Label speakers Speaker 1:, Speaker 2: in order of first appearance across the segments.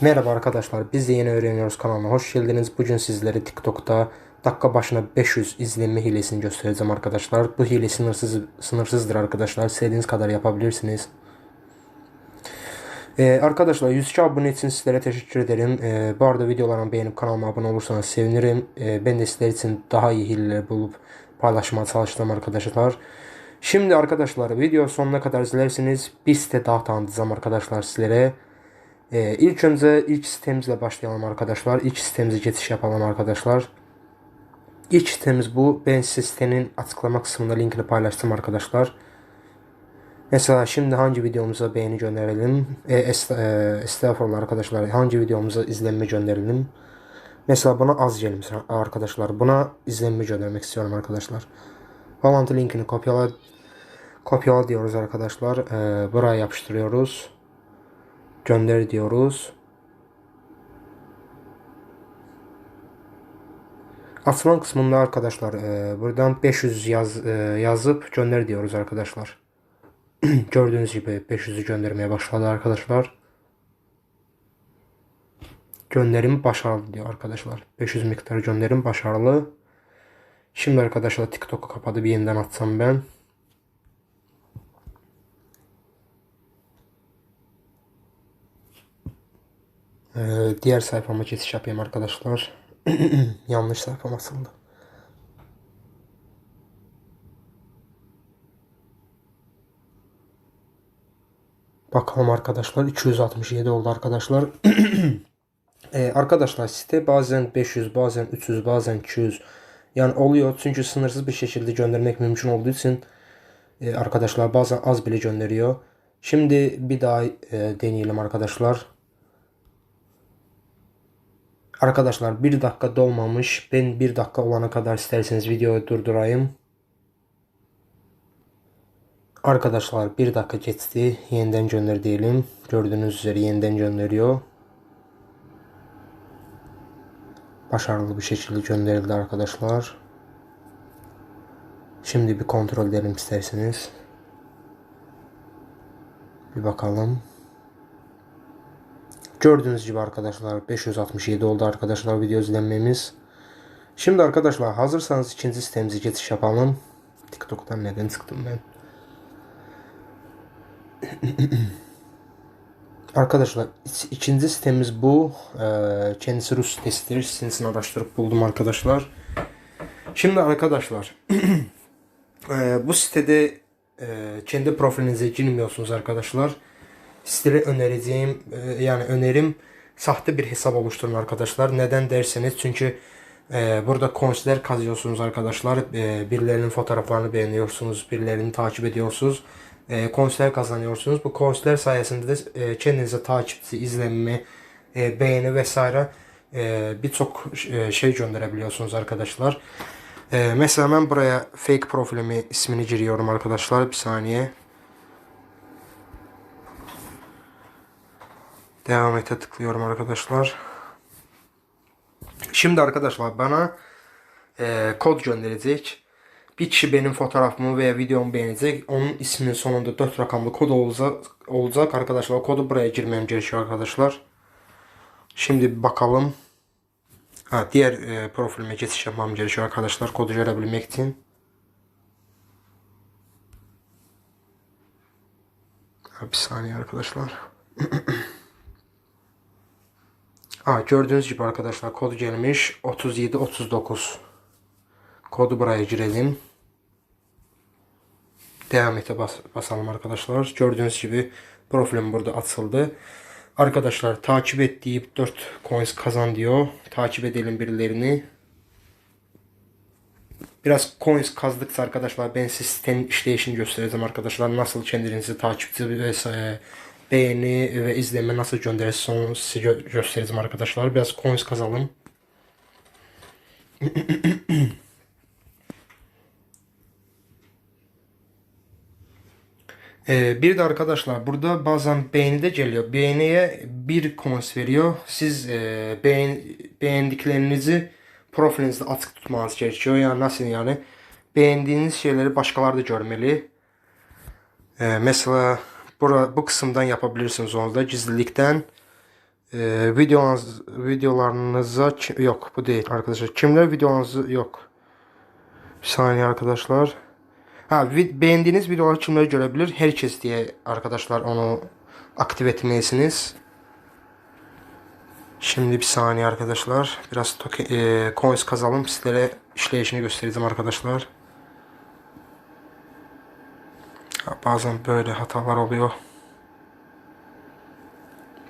Speaker 1: Merhaba arkadaşlar, biz de yeni öğreniyoruz kanalına hoş geldiniz. Bugün sizlere TikTok'ta dakika başına 500 izlenme hilesini göstereceğim arkadaşlar. Bu hile sınırsız sınırsızdır arkadaşlar. İstediğiniz kadar yapabilirsiniz. Ee, arkadaşlar 100 abone için sizlere teşekkür ederim. Ee, bu arada videolarımı beğenip kanalıma abone olursanız sevinirim. Ee, ben de sizler için daha iyi hileler bulup paylaşmaya çalıştım arkadaşlar. Şimdi arkadaşlar video sonuna kadar izlersiniz. Bir site daha tanıtacağım arkadaşlar sizlere. Ee, ilk önce ilk sitemizle başlayalım arkadaşlar. İlk sitemize geçiş yapalım arkadaşlar. İlk sitemiz bu. Ben size sitenin açıklama kısmında linkini paylaştım arkadaşlar. Mesela şimdi hangi videomuza beğeni gönderelim? E, est e, estağfurullah arkadaşlar. Hangi videomuza izlenme gönderelim? Mesela buna az gelmiş arkadaşlar. Buna izlenme göndermek istiyorum arkadaşlar. Bağlantı linkini kopyala kopyala diyoruz arkadaşlar. Ee, buraya yapıştırıyoruz. Gönder diyoruz. Açılan kısmında arkadaşlar e, buradan 500 yaz, e, yazıp gönder diyoruz arkadaşlar. Gördüğünüz gibi 500'ü göndermeye başladı arkadaşlar. Gönderim başarılı diyor arkadaşlar. 500 miktar gönderim başarılı. Şimdi arkadaşlar TikTok'u kapatıp yeniden atsam ben. Ee, diğer sayfama geçiş yapayım arkadaşlar. Yanlış sayfam asıldı. Bakalım arkadaşlar 267 oldu arkadaşlar. ee, arkadaşlar site bazen 500 bazen 300 bazen 200 yani oluyor çünkü sınırsız bir şekilde göndermek mümkün olduğu için e, arkadaşlar bazen az bile gönderiyor. Şimdi bir daha e, deneyelim arkadaşlar. Arkadaşlar bir dakika dolmamış. Ben bir dakika olana kadar isterseniz videoyu durdurayım. Arkadaşlar bir dakika geçti. Yeniden gönder diyelim. Gördüğünüz üzere yeniden gönderiyor. Başarılı bir şekilde gönderildi arkadaşlar. Şimdi bir kontrol edelim isterseniz. Bir bakalım. Gördüğünüz gibi arkadaşlar 567 oldu arkadaşlar video izlenmemiz. Şimdi arkadaşlar hazırsanız ikinci sitemize geçiş yapalım. TikTok'tan neden çıktım ben? arkadaşlar ikinci sitemiz bu. Ee, kendisi Rus sitesidir. Sitesini araştırıp buldum arkadaşlar. Şimdi arkadaşlar ee, bu sitede e, kendi profilinize girmiyorsunuz arkadaşlar sizlere önereceğim e, yani önerim sahte bir hesap oluşturun arkadaşlar. Neden derseniz çünkü e, burada konser kazıyorsunuz arkadaşlar. E, birilerinin fotoğraflarını beğeniyorsunuz, birilerini takip ediyorsunuz. E, konser kazanıyorsunuz. Bu konser sayesinde de e, kendinize takipçi, izlenme, e, beğeni vesaire e, birçok e, şey gönderebiliyorsunuz arkadaşlar. E, mesela ben buraya fake profilimi ismini giriyorum arkadaşlar. Bir saniye. Devam ete tıklıyorum arkadaşlar. Şimdi arkadaşlar bana e, kod gönderecek. Bir kişi benim fotoğrafımı veya videomu beğenecek. Onun isminin sonunda 4 rakamlı kod olacak, olacak arkadaşlar. O kodu buraya girmem gerekiyor arkadaşlar. Şimdi bakalım. Ha, diğer e, profilime geçiş yapmam gerekiyor arkadaşlar. Kodu görebilmek için. Ha, bir saniye arkadaşlar. Ha, gördüğünüz gibi arkadaşlar kod gelmiş 3739. Kodu buraya girelim. Devam ete bas basalım arkadaşlar. Gördüğünüz gibi profilim burada açıldı. Arkadaşlar takip et deyip 4 coins kazan diyor. Takip edelim birilerini. Biraz coins kazdıkça arkadaşlar ben size sitenin işleyişini göstereceğim arkadaşlar. Nasıl kendinizi takipçi vesaire beğeni ve izleme nasıl gönderirsiniz size gö göstereceğim arkadaşlar. Biraz coins kazalım. Ee, bir de arkadaşlar burada bazen beğeni de geliyor. Beğeniye bir coins veriyor. Siz e, beğen, beğendiklerinizi profilinizde açık tutmanız gerekiyor. Yani nasıl yani? Beğendiğiniz şeyleri başkaları da görmeli. Ee, mesela Bura, bu kısımdan yapabilirsiniz onu da gizlilikten Ee, videonuz, videolarınıza ki- yok bu değil arkadaşlar. Kimler videonuzu yok. Bir saniye arkadaşlar. Ha beğendiğiniz videoları kimler görebilir? Herkes diye arkadaşlar onu aktif etmelisiniz. Şimdi bir saniye arkadaşlar. Biraz e, coins kazalım. Sizlere işleyişini göstereceğim arkadaşlar. Ha, bazen böyle hatalar oluyor.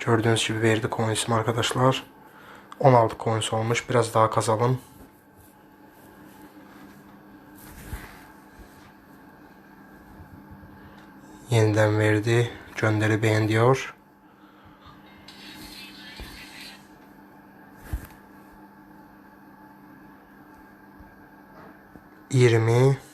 Speaker 1: Gördüğünüz gibi verdi coins'im arkadaşlar. 16 coins olmuş. Biraz daha kazalım. Yeniden verdi. Gönderi beğen diyor. Yirmi.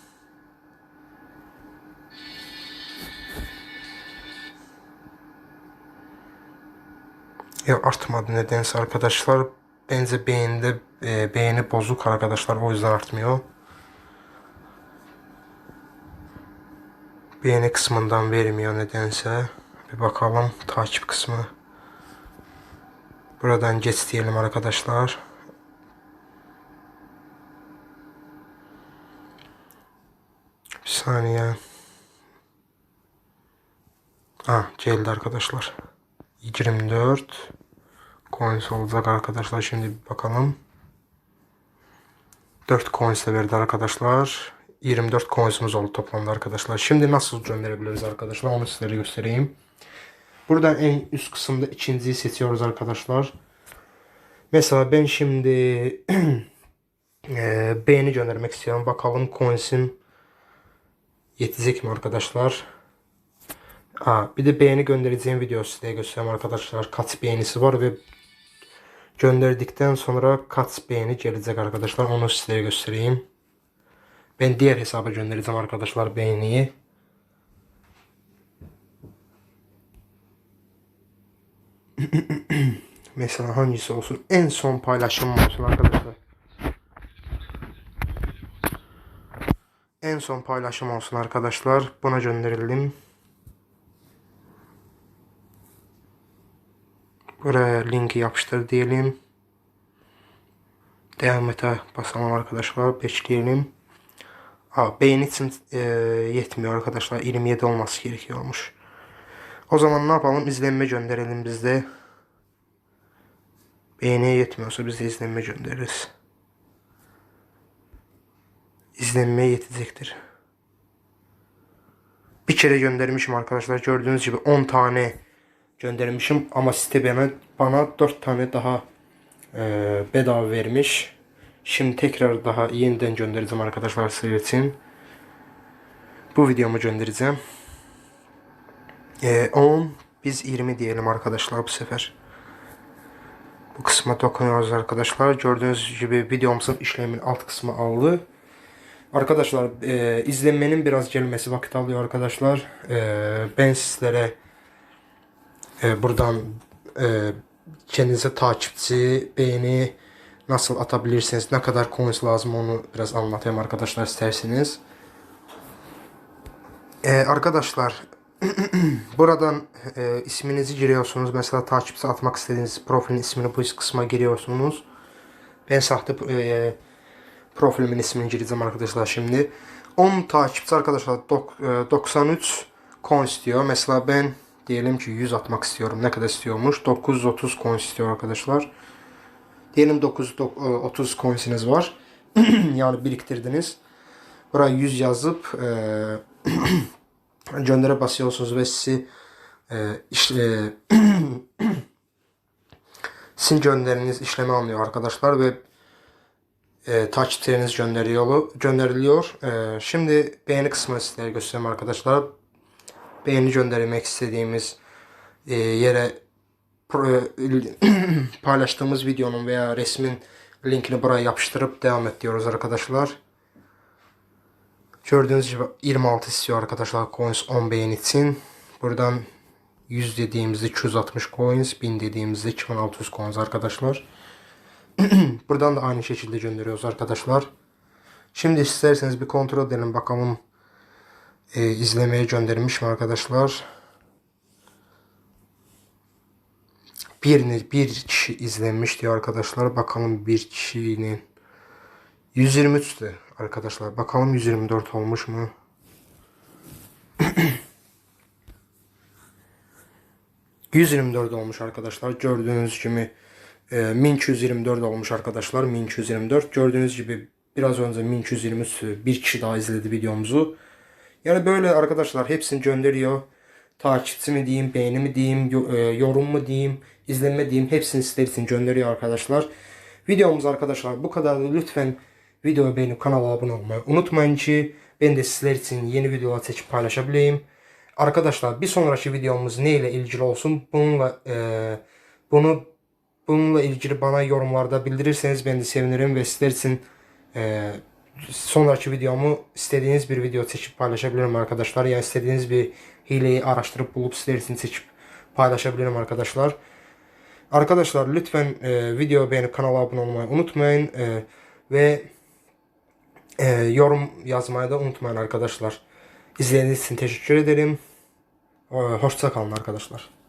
Speaker 1: Ya artmadı nedense arkadaşlar. Bence beğenide e, beğeni bozuk arkadaşlar. O yüzden artmıyor. Beğeni kısmından vermiyor nedense. Bir bakalım takip kısmı. Buradan geç diyelim arkadaşlar. Bir saniye. Ah geldi arkadaşlar. 24 coins olacak arkadaşlar. Şimdi bakalım. 4 coins de verdi arkadaşlar. 24 coins'umuz oldu toplamda arkadaşlar. Şimdi nasıl gönderebiliriz arkadaşlar onu sizlere göstereyim. Buradan en üst kısımda ikinciyi seçiyoruz arkadaşlar. Mesela ben şimdi eee, beğeni göndermek istiyorum. Bakalım coins'im yetecek mi arkadaşlar? Aa, bir de beğeni göndereceğim video size göstereyim arkadaşlar. Kaç beğenisi var ve gönderdikten sonra kaç beğeni gelecek arkadaşlar. Onu size göstereyim. Ben diğer hesaba göndereceğim arkadaşlar beğeniyi. Mesela hangisi olsun? En son paylaşım olsun arkadaşlar. En son paylaşım olsun arkadaşlar. Buna gönderelim. Buraya linki yapıştır diyelim. Devam ete basalım arkadaşlar. Bekleyelim. Aa, beğen için e, yetmiyor arkadaşlar. 27 olması gerekiyormuş. O zaman ne yapalım? İzlenme gönderelim biz de. Beğeniye yetmiyorsa biz de izlenme göndeririz. İzlenmeye yetecektir. Bir kere göndermişim arkadaşlar. Gördüğünüz gibi 10 tane göndermişim ama site bana, bana 4 tane daha e, bedava vermiş. Şimdi tekrar daha yeniden göndereceğim arkadaşlar için. Bu videomu göndereceğim. E, 10 biz 20 diyelim arkadaşlar bu sefer. Bu kısma dokunuyoruz arkadaşlar. Gördüğünüz gibi videomuzun işlemin alt kısmı aldı. Arkadaşlar e, izlenmenin biraz gelmesi vakit alıyor arkadaşlar. E, ben sizlere e, buradan e, kendinize takipçi, beğeni nasıl atabilirsiniz, ne kadar coins lazım onu biraz anlatayım arkadaşlar isterseniz. E, arkadaşlar buradan e, isminizi giriyorsunuz. Mesela takipçi atmak istediğiniz profilin ismini bu kısma giriyorsunuz. Ben sahte e, profilimin ismini gireceğim arkadaşlar şimdi. 10 takipçi arkadaşlar dok- e, 93 coin istiyor. Mesela ben diyelim ki 100 atmak istiyorum. Ne kadar istiyormuş? 930 coin istiyor arkadaşlar. Diyelim 930 coinsiniz var. yani biriktirdiniz. Buraya 100 yazıp e, göndere basıyorsunuz ve sizi e, işte sizin gönderiniz işleme almıyor arkadaşlar ve e, takipçileriniz gönderiyor, gönderiliyor. E, şimdi beğeni kısmını sizlere göstereyim arkadaşlar. Beğeni göndermek istediğimiz e, yere paylaştığımız videonun veya resmin linkini buraya yapıştırıp devam et diyoruz arkadaşlar. Gördüğünüz gibi 26 istiyor arkadaşlar coins 10 beğen için. Buradan 100 dediğimizde 260 coins, 1000 dediğimizde 2600 coins arkadaşlar. Buradan da aynı şekilde gönderiyoruz arkadaşlar. Şimdi isterseniz bir kontrol edelim bakalım e, izlemeye göndermiş mi arkadaşlar. bir, bir kişi izlenmiş diyor arkadaşlar. Bakalım bir kişinin 123'tü arkadaşlar. Bakalım 124 olmuş mu? ...124 olmuş arkadaşlar. Gördüğünüz gibi e, 1224 olmuş arkadaşlar. 1224. Gördüğünüz gibi biraz önce 1223 bir kişi daha izledi videomuzu. Yani böyle arkadaşlar hepsini gönderiyor. Takipçi mi diyeyim, beğeni mi diyeyim, e, yorum mu diyeyim, izlenme diyeyim hepsini sizler için gönderiyor arkadaşlar. Videomuz arkadaşlar bu kadardı. Lütfen videoyu beğenip kanala abone olmayı unutmayın ki ben de sizler için yeni videolar seçip paylaşabileyim. Arkadaşlar bir sonraki videomuz ne ile ilgili olsun bununla e, bunu bununla ilgili bana yorumlarda bildirirseniz ben de sevinirim ve sizler için e, sonraki videomu istediğiniz bir video seçip paylaşabilirim arkadaşlar. Yani istediğiniz bir hileyi araştırıp bulup sizler için seçip paylaşabilirim arkadaşlar. Arkadaşlar lütfen e, video beğenip kanala abone olmayı unutmayın. E, ve e, yorum yazmayı da unutmayın arkadaşlar. İzlediğiniz için teşekkür ederim. E, hoşça kalın arkadaşlar.